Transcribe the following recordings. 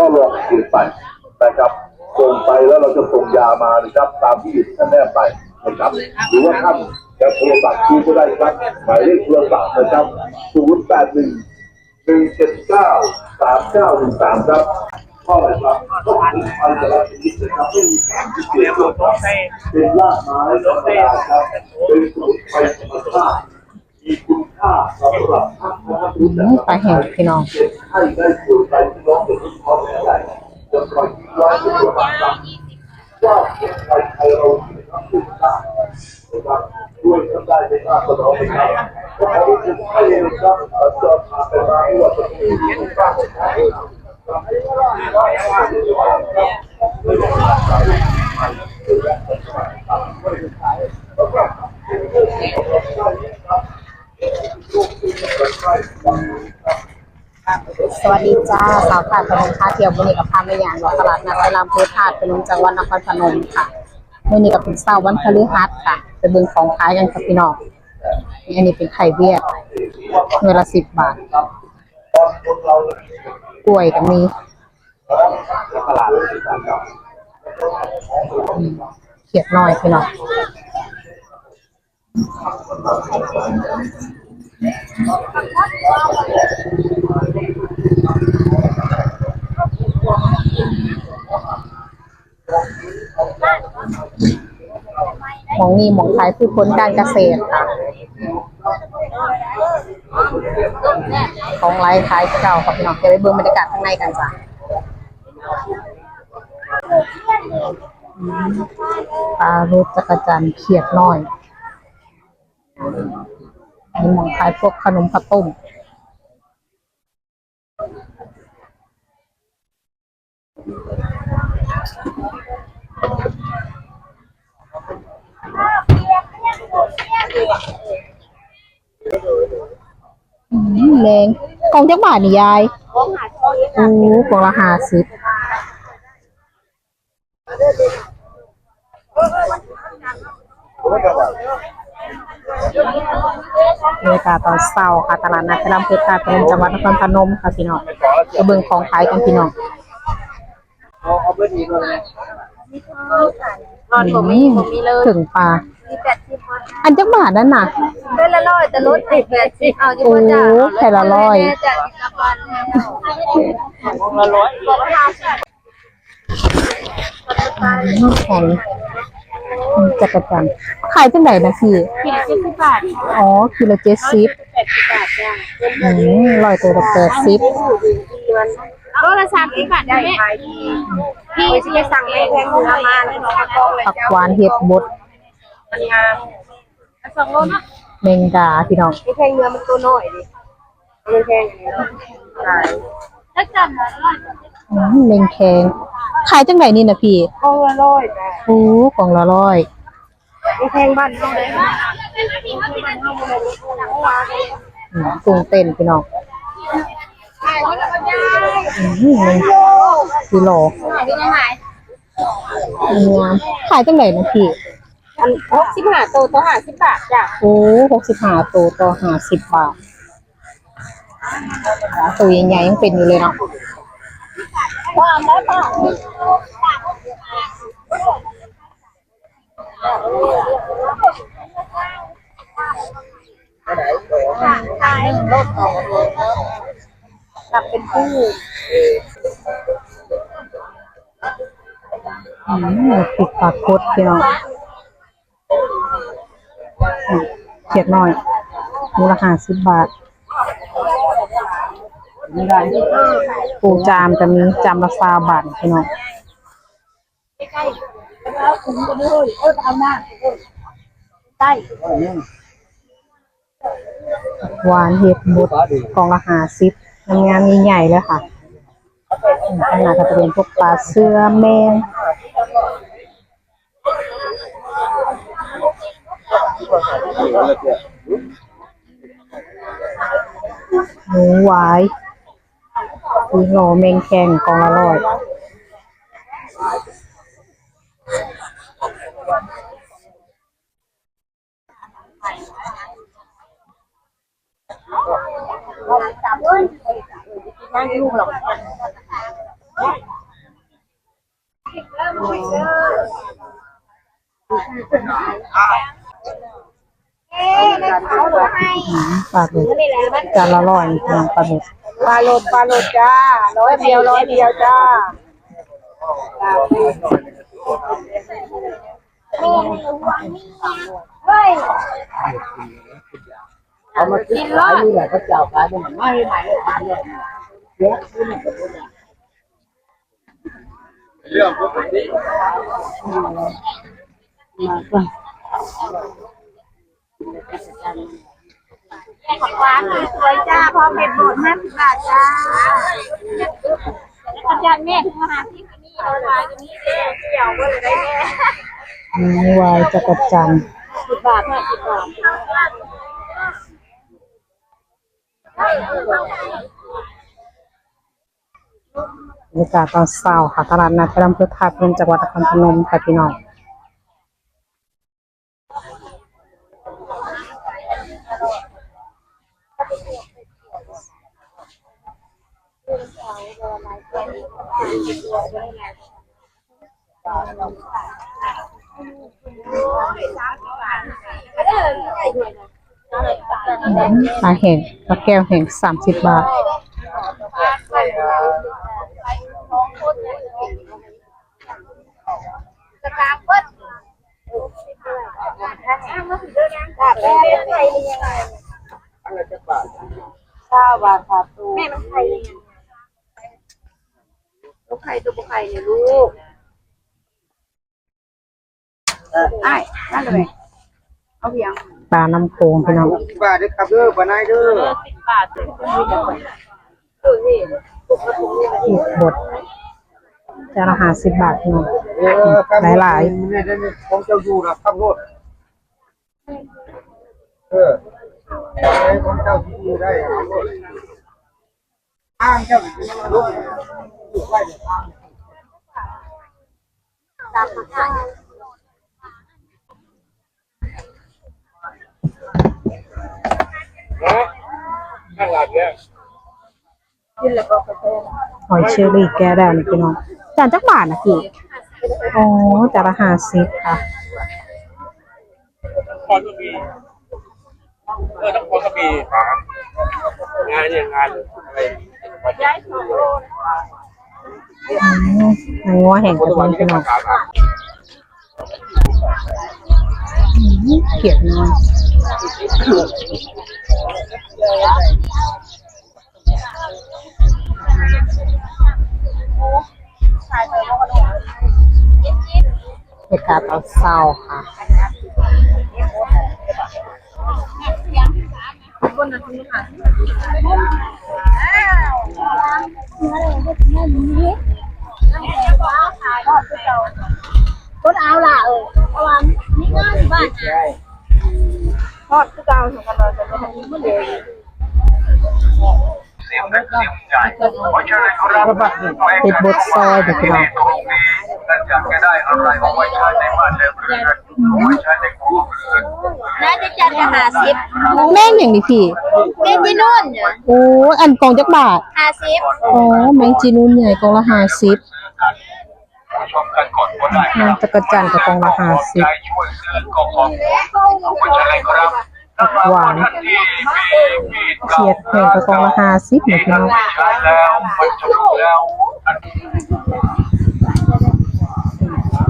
ก็ลองเขียนไปนะครับส่งไปแล้วเราจะส่งยามานะครับ ตามที่ท่านแนบไปนะครับหรือว่าท่านจะโทรศัพท์ที่ก็ได้ครับหมายเลขโทรศัพท์นะครับ081หนึ่งเจ็ดเก้าสามเก้าหนึ่งสามครับข้ออะไรครับก็ถึงไปแต่ละชนิดนะครับไม่มีการที่เกี่ยวข้องครับเป็นรากไม้ธรรมดาครับเป็นสมุนไพรธรรมชาติมีคุณค่าสำหรับท่านผู้รู้จักอืมปลาแห้งพี่น้องให้ได้ป่วยไปพี่น้องเป็นทุกคนไม่ได้จะปล่อยทิ้งไว้เป็นตัวบังคับว่าเจ็บไปใครเราที่ทำคุณค่านะครับด้วยทำได้ไม่มากก็น้อยนะครับขอให้คุณให้นะครับเราจะพาไปมาให้ว่าจะมีคุณค่าของใคร สวัสดี จ้าสาวขาดพนมท่าเที่ยววันนี้กับพาไปอย่างหลอตลาดนัดไทยลำพูธาตุพนมจังหวัดนครพนมค่ะวันนี้กับเป็นเสาร์วันพฤหัสค่ะไปเบิ่งของขายกันกับพี่น้องอันนี้เป็นไข่เวียดเงินละสิบบาทกล้วยก็มีเขียดน้อยพี่น้อง มองนี้หมองขายพืชผลการเกษตรค่ะ ของไลฟ์ขายเก่ากับพี่น้องเดี๋ยวไปเบิ่งบรรยากาศข้างในกันจ้ะปลารสจักรจันเขียดน้อยมีหมองขายพวกขนมข้าวต้ม อืมแรงกล่องจักบาทนี่ยายโอ้กล่องละห้าสิบบรรยากาศตอนเช้าค่ะตลาดนัดพระรามพุทธาพนมจังหวัดนครพนมค่ะพี่น้องไปเบิ่งของขายกันพี่น้องเอาเอาไปดีเลยอืมถึงปลามีแปดสิบคน อันจักบาทนั่นน่ะเป็นละร้อยแต่ลดให้แปดสิบเอาอยู่ว่าจ้าโอ้แค่ละร้อย แม่จ้ะอีกละพันแล้วของละร้อยบอกว่าห้าสิบน้ำแข็งจักรจันทร์ขายจังไหนนะพี่ขีดละเจ็ดสิบบาทอ๋อกิโลเจ็ดสิบแปดสิบบาทจ้าอืมร้อยตัวละแปดสิบโลละสามสิบบาทได้ไหมพี่ที่จะสั่งเลยแพงเนื้อมาเลยเนาะกองเลยผักเจ้าหวานเห็ดบดมันงามส องโลเนาะเมงดาพี่น้องไม่แพงเนื้อมันตัวน้อยดิไม่แพงอย่างนี้เนาะใช่แล้วจำนะร้อยอืมเมงแคงขายจังไหนนี่นะพี่กองละร้อยจ้ะโอ้กล่องละร้อยไม่แพงบ้านเท่าไหร่อืมกุ้งเต้นพี่น้องอืมเมงกิโลงามขายจังไหนนะพี่ อันหกสิบห้าตัวตัวห้าสิบบาทจ้ะโอ้หกสิบห้าตัวต่อห้าสิบบาทตัวใหญ่ๆยังเป็นอยู่เลยเนาะความได้ป่ะกลับเป็นคู่อืมปิดปากกดพี่น้อง เขียดน้อยมูลค่าสิบบาทไม่ได้ปูจามจะมีจามละซาบาทพี่น้องหวานเห็ดบดกองละหาสิบงามๆใหญ่ๆเลยค่ะอืมข้างหน้าก็จะเป็นพวกปลาเสื้อแมง หมูหวายกิโลเมงแข่งกองลร้อยนั่ลูกหรอก ปลาดุกจานละร้อยพี่น้องปลาดุกปลาโลดปลาโลดจ้าร้อยเดียวร้อยเดียวจ้าเอามากินขายนี่แหละเขาเจ้าขายเป็นไม่ไม่ไม่ขายเลยเยอะขึ้นกับพวกนี้มาก็ ของหวานสวยจ้าพร้อมเผ็ดบดห้าสิบบาทจ้าอาจารย์แม่ถึงมาหาที่นี่เราวายตรงนี้เด้เกี่ยวก็เลยได้แม่อืมวายจักรจันทร์สิบบาทแม่สิบบาทบรรยากาศตอนเช้าค่ะตลาดนัดพระรามพุทธาตุพนมจังหวัดนครพนมค่ะพี่น้อง ปลาแห้งปลาแก้วแห้งสามสิบบาทสตาร์เบิ้ลจ้าทยยังไงข้าวบาทขาตูแม่มันไทยยังไง ลูกไข่ตัวไข่เนี่ยลูก เออไอ้นั่นเลยเอาเพียงปลาน้ำโขงพี่น้องสิบบาทเด้อครับเด้อปนายเด้อสิบบาทเด้อดูนี่อีกบดจานละหาสิบบาทพี่น้อง เออครับหลายๆเนี่ยเนี่ยของเจ้าอยู่นะข้ามรถเออเออของเจ้าที่อยู่ได้ข้ามรถ อ้างเจ้าลูกอยู่ไว้เดี๋ยวอ้างตามมาค่ะหอยเชอรี่แก้ได้นี่พี่น้องจานจักบาทนะพี่อ๋อจานละห้าสิบค่ะคอนก็มีเออต้องคอนก็มีหางานเนี่ยงานอะไรอื มันงัวแห่งกระพี่น้องถามอะอืมเขียดน้อยบรรยากาศตอนเช้าค่ะ ทอดคือเก่าของกันเลยแต่ไม่ทำนี้มันเลยติดบดซอยเด็กพี่น้องน่าจะจัดกันหาสิบแม่งอย่างนี้พี่แม่ที่นู่นเนี่ยโอ้ยอันกองจักบาทหาสิบอ๋อแมงจีนูนใหญ่กองละห้าสิบนางจักรจันทร์กับกองละห้าสิบ หวานเขียดแห้งกับกองละห้าสิบเหมือนพี่น้อง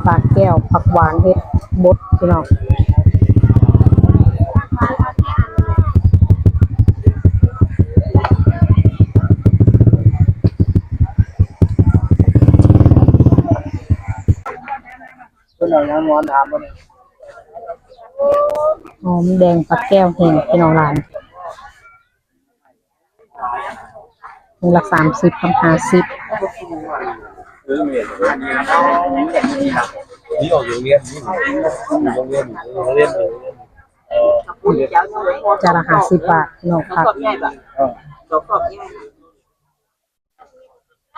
ปลาแก้วผักหวานเฮ็ดบดพี่น้องคนเอาน้ำนอนถามมัน หอมแดงปลาแก้วแห้งพี่น้องร้านถุงละสามสิบกับห้าสิบนี่ออกโรงเรียนนี่อยู่โรงเรียนอยู่โรงเรียนอยู่เออจานละห้าสิบบาทพี่น้องผักใหญ่แบบตัวกรอบใหญ่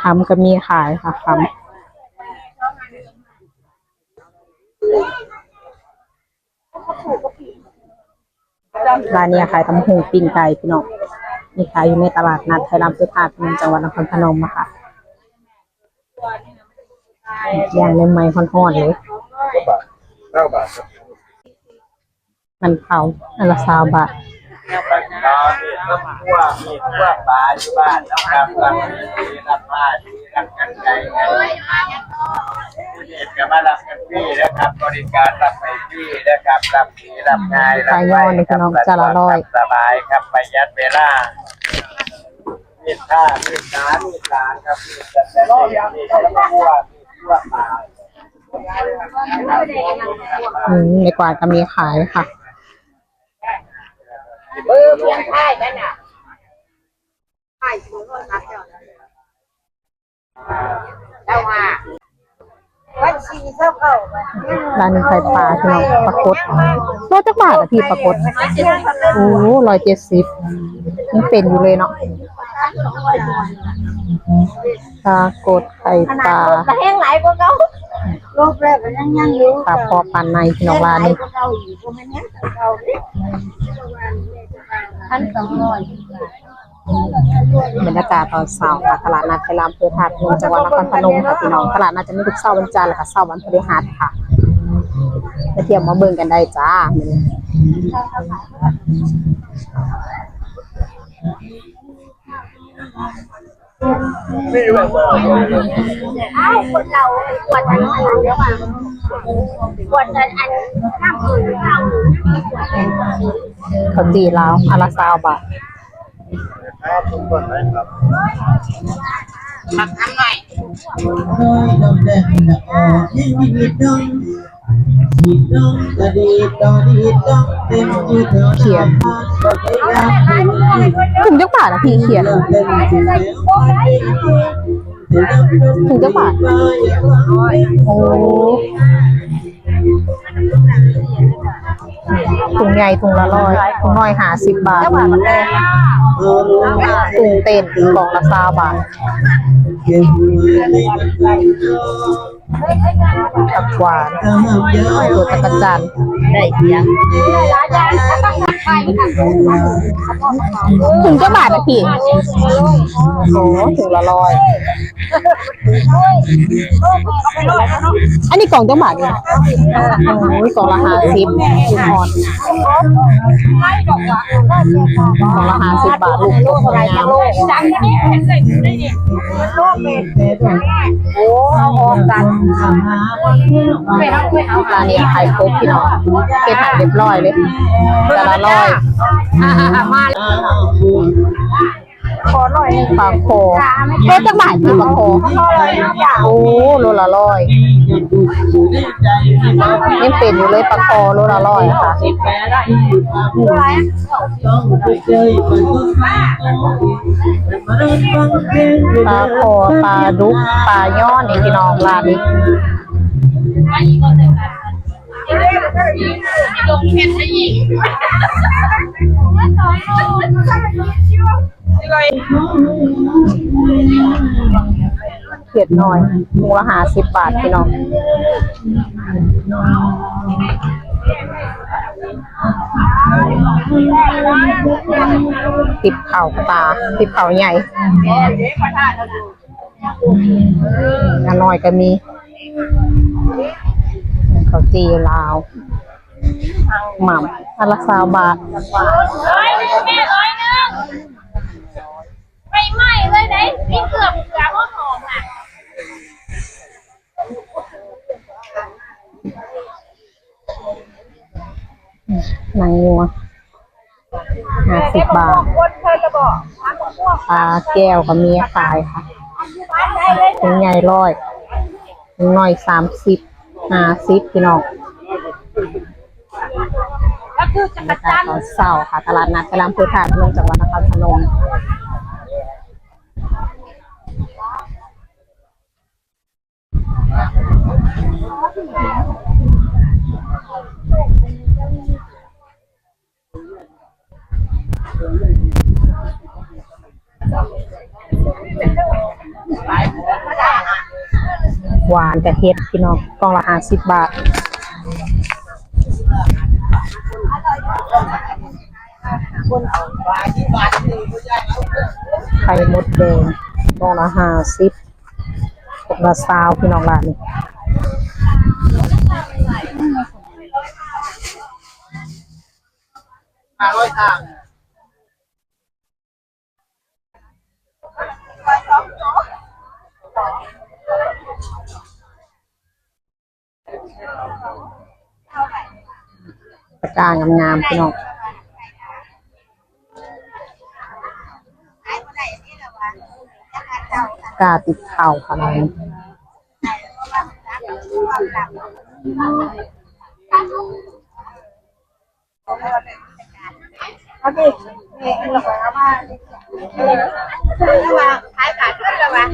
คำก็มีขายค่ะคำ ร้านเนี้ขายตำหูปิ้งไก่พี่น้องมีขายอยู่ในตลาดนัดไทยรามพุทธาตุจังหวัดนครพนมอะค่ะย่างในไม้ฮ้อนๆเลยบาทเก้าบาทครับมันเผาอันละสาวบาท ปัจจุบันมีต้นขั้วมีขั้วปลาอยู่บ้านแล้วครับรับมีรับมาดีรับกันใจกันเด็กกับมารับกันพี่นะครับ บริการรับไปพี่นะครับรับดีรับง่ายรับไปครับสบายครับประหยัดเวลามีท่ามีสารมีสารครับมีจัดแต่มีขั้วมีขั้วปลาอืมในกวาดก็มีขายค่ะ เบอร์เพียงค่ายนั่นน่ะค่ายสูงก็นับเจ้าเจ้าว่าวันชีเท่าเก่าร้านนี้ไข่ปลาพี่น้องปลากดโลจักบาทอะพี่ปลากดโอ้ร้อยเจ็ดสิบยังเป็นอยู่เลยเนาะปลากดไข่ปลาแต่แห้งไหลกว่าเก่าโลกแรกมันยังยังอยู่ปลาพอปันในพี่น้องร้านนี้ เก่าอีกก็มันยังเก่าดิพันสองร้อยบรรยากาศตอนเช้าค่ะตลาดนัดไทยรามเพื่อทาดพนมจังหวัดนครพนมค่ะพี่น้องตลาดนัดจะมีทุกเช้าวันจันทร์และก็เช้าวันพฤหัสค่ะไปเที่ยวมาเบิ่งกันได้จ้ามื้อนี้เอ้าคนเราปวดอันอะไรเดี๋ยวว่าปวดอันอันข้ามอื่นข้า มอื่นข้าวจีลาวอนละสาวบาทครับทุกคนนะครับเขียนถุงจักบาทอะพี่เขียนถุงจักบาทโอ้ ถุงใหญ่ถุงละร้อยถุงน้อยหาสิบบาทถุงเต็นกล่องละสาบาทตักหวานตัวตะกจันได้เพียง ถุงจักบาทอะพี่โอ้ถุงละร้อย อันนี้กล่องจังหวัดเนี่ยโอ้ยกล่องละห้าสิบลูกพรกล่องละห้าสิบบาทลูกโตงามจังนี่ใส่ถุงได้ดิโลกเป็นโอ้เอาออกกันไม่เอาไม่เอาร้านนี้ขายครบพี่น้องเก็บหายเรียบร้อยเลยแต่ละร้อยอ่ามาขอหน่อยนึงปลาโคโลจังบาทพี่ปลาโคโอ้โลละร้อยยังเป็นอยู่เลยปลาโคโลละร้อยค่ะปลาโคปลาดุกปลาย้อนนี่พี่น้องร้านนี้ ลงเพชรให้อีกเขียดหน่อยมูละหาสิบบาทพี่น้องติดเข่ากระตาติดเข่าใหญ่อันน้อยก็มีเขาวจีลาว หม่ำอันละสาวบาทร้อยหนึ่งแม่ร้อยหนึ่งไม่ไหม้เลยไหนพี่เกือบเกือบว่าหอมอะหนังงัวห้าสิบบาทปลาแก้วก็มีขายค่ะเลยถุงใหญ่ร้อยถุงน้อยสามสิบห้าสิบพี่น้องก็คือจั บรกรรยากาศจันทตอนร์เช้าค่ะ ตลาดนัดกลางพุทธาพนมจังหวัดนครพนมหวานแต่เฮ็ดพี่น้องกล่องละห้าสิบบาท ไข่มดแดงกล่องละห้าสิบกล่องละสาวพี่น้องร้านนี้ห้าร้อยทางปา กกางงามๆพี่น้องกาติดเข่าค่ะน้องเอาดินี่เราเอามาเอามาขายขาดด้วยเหรอวะ